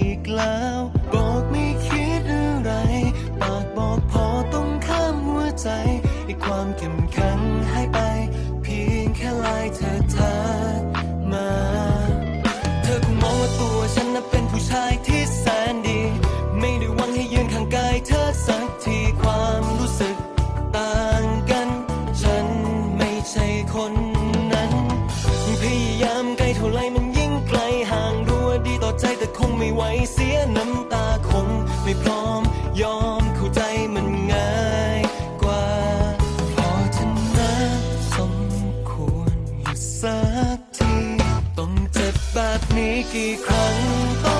อีกแล้ว ไว้เสียน้ำตาคงไม่พร้อมยอมเข้าใจมันง่ายกว่าพอจะนะสมควรอยู่สักที ต้องเจ็บแบบนี้กี่ครั้งต้อง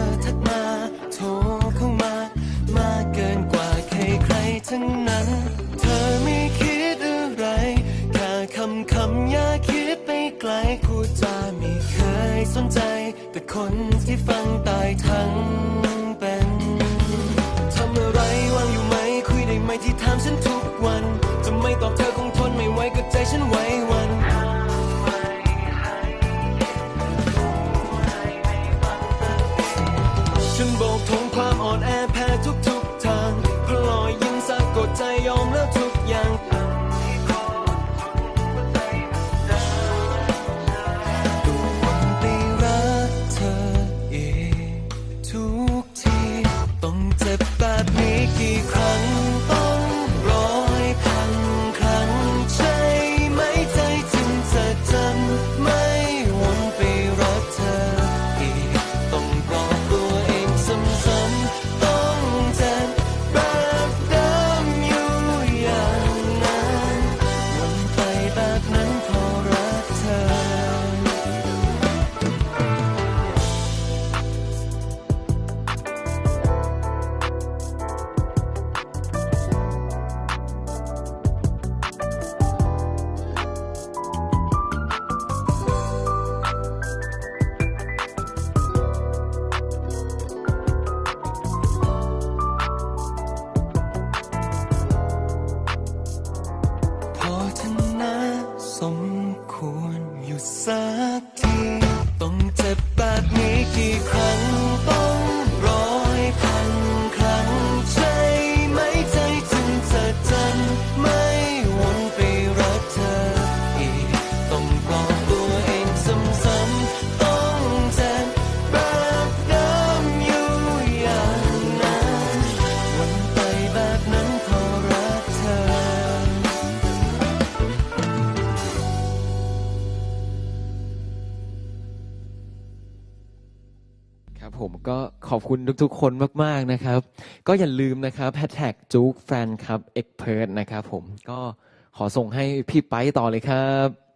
ธอทักมาโทรเข้ามา มากเกินกว่าใครใครทั้งนั้น เธอไม่คิดอะไรแค่คำคำอย่าคิดไปไกลคู่จาไม่เคยสนใจ แต่คนที่ฟังตายทั้ง ควรหยุดสักทีต้องเจ็บ ครับผมก็ขอบคุณทุกๆ คนมากๆนะครับ ก็อย่าลืมนะครับแฮชแท็กจุกแฟนครับเอ็กเพรสนะครับผมก็ขอส่งให้พี่ไปต่อเลยครับ